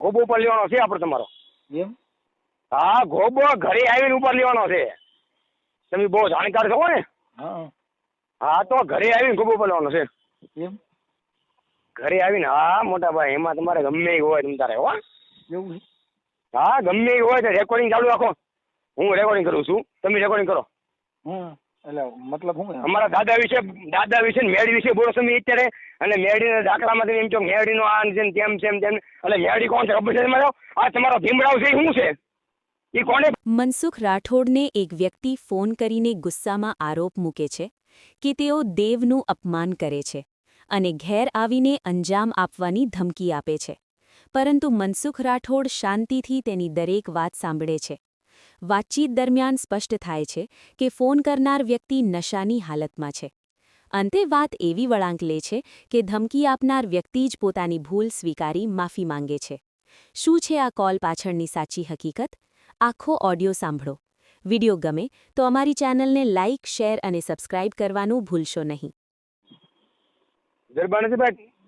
ગોબો ઉપર લેવાનો છે આપણે તમારો. એમ? હા ગોબો ઘરે આવીને ઉપર લેવાનો છે. તમે બહુ જાણકાર છો ને. હા. તો ઘરે આવીને ગોબો ઉપર લેવાનો છે. એમ? ઘરે આવીને હા મોટા ભાઈ એમાં તમારે ગમે એ હોય તમ તારે હો. એવું હા ગમે એ હોય તો રેકોર્ડિંગ ચાલુ રાખો. હું રેકોર્ડિંગ કરું છું. તમે રેકોર્ડિંગ કરો. હમ એટલે મતલબ હું અમારા દાદા વિશે દાદા વિશે ને મેળી વિશે બોલો છો અત્યારે. અને મેળીના દાખલામાં તમે એમ કહો મેળીનો આ છે ને તેમ છે તેમ એટલે મેળી કોણ છે? ખબર છે તમારો? આ તમારો ભીમરાવ છે શું છે? એ કોને મનસુખ રાઠોડને એક વ્યક્તિ ફોન કરીને ગુસ્સામાં આરોપ મૂકે છે કે તેઓ દેવનું અપમાન કરે છે અને ઘેર આવીને અંજામ આપવાની ધમકી આપે છે. પરંતુ મનસુખ રાઠોડ શાંતિથી તેની દરેક વાત સાંભળે છે. વાતચીત દરમિયાન સ્પષ્ટ થાય છે કે ફોન કરનાર વ્યક્તિ નશાની હાલતમાં છે. અંતે વાત એવી વળાંક લે છે કે ધમકી આપનાર વ્યક્તિ જ પોતાની ભૂલ સ્વીકારી માફી માંગે છે. શું છે આ કોલ પાછળની સાચી હકીકત? આખો ઓડિયો સાંભળો. વિડિયો ગમે તો અમારી ચેનલને લાઇક શેર અને સબસ્ક્રાઇબ કરવાનું ભૂલશો નહીં.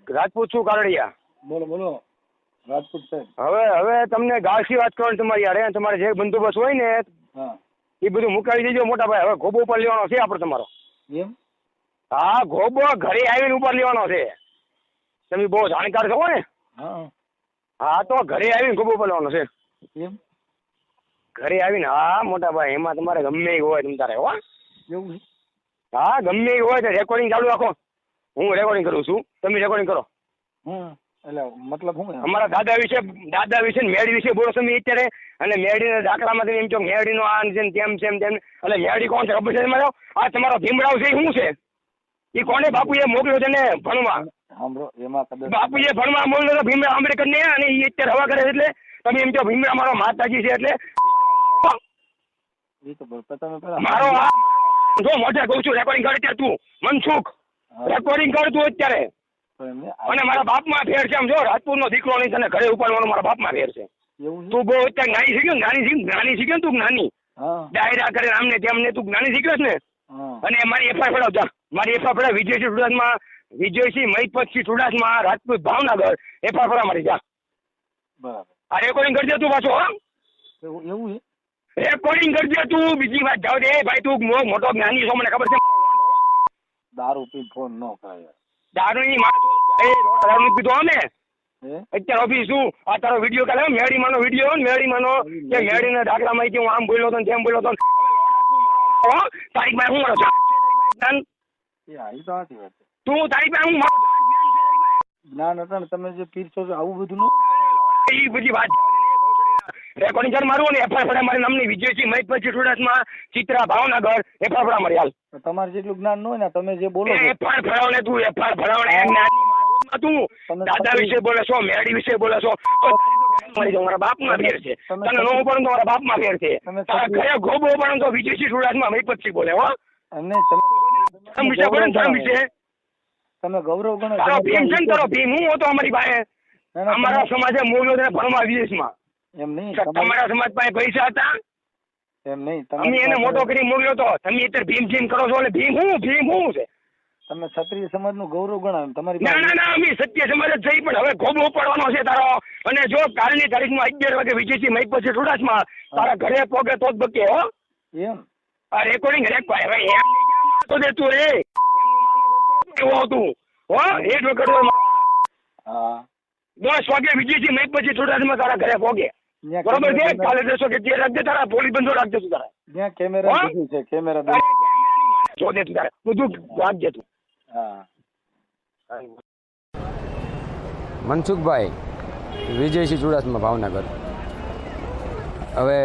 રાજપૂત છું કારડિયા. બોલો બોલો. રાજપૂત સાહેબ. હવે હવે તમને ગાળસી વાત કરવાની તમારી યાર તમારે જે બંદોબસ્ત હોય ને એ બધું મુકાવી દેજો મોટા ભાઈ. હવે ગોબો ઉપર લેવાનો છે આપણે તમારો. એમ? હા ગોબો ઘરે આવીને ઉપર લેવાનો છે. તમે બહુ જાણકાર છો ને. હા. હા તો ઘરે આવીને ગોબો ઉપર લેવાનો છે. એમ? ઘરે આવીને હા મોટા ભાઈ એમાં તમારે ગમે એ હોય તમ તારે હો. એવું હા ગમે એ હોય તો રેકોર્ડિંગ ચાલુ રાખો. હું રેકોર્ડિંગ કરું છું. તમે રેકોર્ડિંગ કરો. હમ એટલે મતલબ શું અમારા દાદા વિશે દાદા વિશે મેળી વિશે બોલો તમે અત્યારે. અને મેળીના દાખલામાંથી એમ કહો મેળીનો આ છે તેમ છે તેમ એટલે મેળી કોણ છે? ખબર છે તમારો? આ તમારો ભીમરાવ છે શું છે? એ કોને બાપુએ મોકલ્યો છે ને ભણવા? બાપુએ ભણવા મોકલ્યો તો ભીમરાવ આંબેડકર ને અને એ અત્યારે હવા કરે છે એટલે તમે એમ ચો ભીમરાવ મારો માતાજી છે એટલે મારો આ જો મોઢે કહું છું રેકોર્ડિંગ કર અત્યારે તું. મનસુખ રેકોર્ડિંગ કર તું અત્યારે. અને મારા બાપમાં ફેર છે આમ જો રાજપૂતનો દીકરો નહીં તને ઘરે ઉપાડવાનો મારા બાપમાં ફેર છે. તું બહુ અત્યારે નાની શીખ્યો નાની નાની શીખ્યો ને તું નાની ડાયરા કરે આમને તેમને તું નાની શીખ્યો ને. અને મારી એફઆઈ ફડાવ જા. મારી એફઆઈ ફડાવ વિજયસિંહ ચુડાસમા વિજયસિંહ મહિપતસિંહ ચુડાસમા રાજપૂત ભાવનગર એફઆઈ ફડાવ મારી જા. બરાબર. આ રેકોર્ડિંગ કરજે તું પાછો હા. એવું રેકોર્ડિંગ કરજે તું બીજી વાત જાવ દે. ભાઈ તું મો- મોટો જ્ઞાની છો મને ખબર છે. દારૂ પી ફોન ન કરાય દારૂની માણસ એ દારૂ પીધો ને અત્યારે ઓફિસ શું આ તારો વીડિયો કાલે મેળીમાંનો વીડિયો ને મેળીમાંનો. કે મેળીના દાખલામાં કે હું આમ બોલ્યો હતો તેમ બોલ્યો તારીખમાં હું. મારો તો તારીખમાં હું મારો ને જે પીરશો છો આવું બધું એ બધી વાત રેકોર્ડિંગ કર મારું ને એફઆઈ ફડા મારી નામની વિજયસિંહ મહિપતસિંહમાં ચિત્રા ભાવનગર એફઆઈ ફડા મારી હાલ. તમારે જેટલું જ્ઞાન ન હોય ને તમે જે બોલો છો. એફઆઈ ને તું એફઆર એમ જ્ઞાનીમાં તું દાદા વિશે બોલે છો મેડી વિશે બોલે છો મારી મારા બાપમાં ફેર છે. તને નો પણ મારા બાપમાં ફેર છે. તમે તારા સત્ય- ઘરે ગોબો પણ તો વિજયસિંહ ચુડાસમા મહિપતસિંહ બોલે હો. એમને તમે વિશે બોલે ધર્મ વિશે. તમે ગૌરવ ગણો તારો ભીમ છે તારો ભીમ હું હતો અમારી પાસે. અમારા સમાજે મોકલ્યો છે ભણવા વિદેશમાં. એમ નહીં તમારે- સમાજ પાસે પૈસા હતા? એમ નહીં તમે એને મોટો કરી મોકલ્યો તો. તમે અત્યારે ભીમ ભીમ કરો છો એટલે ભીમ હું? ભીમ હું છે? તમે ક્ષત્રિય સમાજનું ગૌરવ ગણાવ તમારી ના ના ના અમે સત્ય સમાજ જ જઈ પણ હવે ગોબો ઉપાડવાનો છે તારો. અને જો કાલની તારીખમાં અગિયાર વાગે વિજયસિંહ મહિક પછી ચુડાસમાં તારા ઘરે પોગે તો જ બકે હો. એમ? આ રેકોર્ડિંગ રેક હવે એમ ક્યાં દે તું રે. કેવો હતું? હો એક વખત હા. દસ વાગે વિજયસિંહ મહિક પછી ચુડાસમાં તારા ઘરે પોગે. બરોબર છે? કાલે દેશો કે જે રાખજે તારા પોલીસ બંધો રાખજે તું તારા. ત્યાં કેમેરા છે કેમેરા અરે, બધું. જો દે તારે બધું રાખજે તું. મનસુખભાઈ વિજયસિંહ ચુડાસમા ભાવનગર. હવે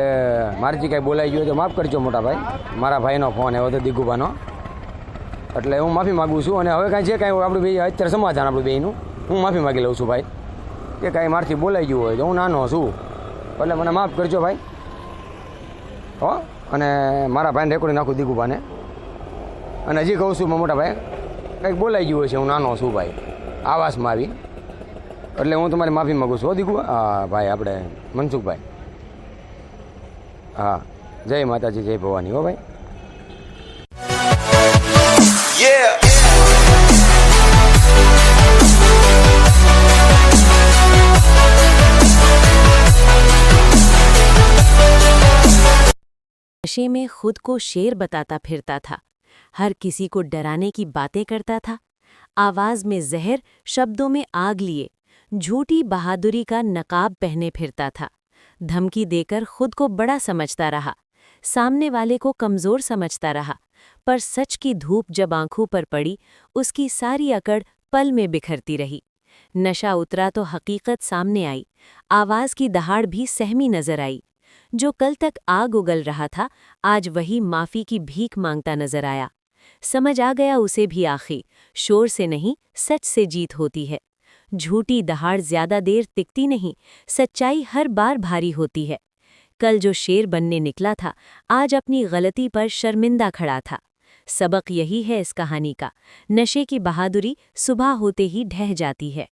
મારથી કાંઈ બોલાઈ ગયું તો માફ કરજો મોટા ભાઈ મારા ભાઈનો ફોન એવો તો દીગુભાનો. એટલે હું માફી માગું છું અને હવે કાંઈ જે કાંઈ આપણું બે અત્યારે સમાધાન આપણું બેનું હું માફી માગી લઉં છું ભાઈ. કે કાંઈ મારથી બોલાઈ ગયું હોય તો હું નાનો છું. એટલે મને માફ કરજો ભાઈ. હો? અને મારા ભાઈને રેકોર્ડિંગ નાખું દિગુભાને. અને હજી કહું છું મોટા ભાઈ કંઈક બોલાઈ ગયું હશે, હું નાનો છું ભાઈ. આવાસમાં આવી. એટલે હું તમારી માફી માગું છું દીકુ. હા, ભાઈ, આપણે મનસુખભાઈ. હા, જય માતાજી, જય ભવાની, હો ભાઈ. नशे में खुद को शेर बताता फिरता था। हर किसी को डराने की बातें करता था। आवाज़ में जहर, शब्दों में आग लिए। झूठी बहादुरी का नकाब पहने फिरता था। धमकी देकर खुद को बड़ा समझता रहा। सामने वाले को कमज़ोर समझता रहा। पर सच की धूप जब आँखों पर पड़ी, उसकी सारी अकड़ पल में बिखरती रही। नशा उतरा तो हकीकत सामने आई। आवाज़ की दहाड़ भी सहमी नज़र आई। जो कल तक आग उगल रहा था, आज वही माफ़ी की भीख माँगता नज़र आया। समझ आ गया उसे भी आखिर। शोर से नहीं, सच से जीत होती है। झूठी दहाड़ ज़्यादा देर टिकती नहीं, सच्चाई हर बार भारी होती है। कल जो शेर बनने निकला था, आज अपनी गलती पर शर्मिंदा खड़ा था। सबक यही है इस कहानी का। नशे की बहादुरी सुबह होते ही ढह जाती है।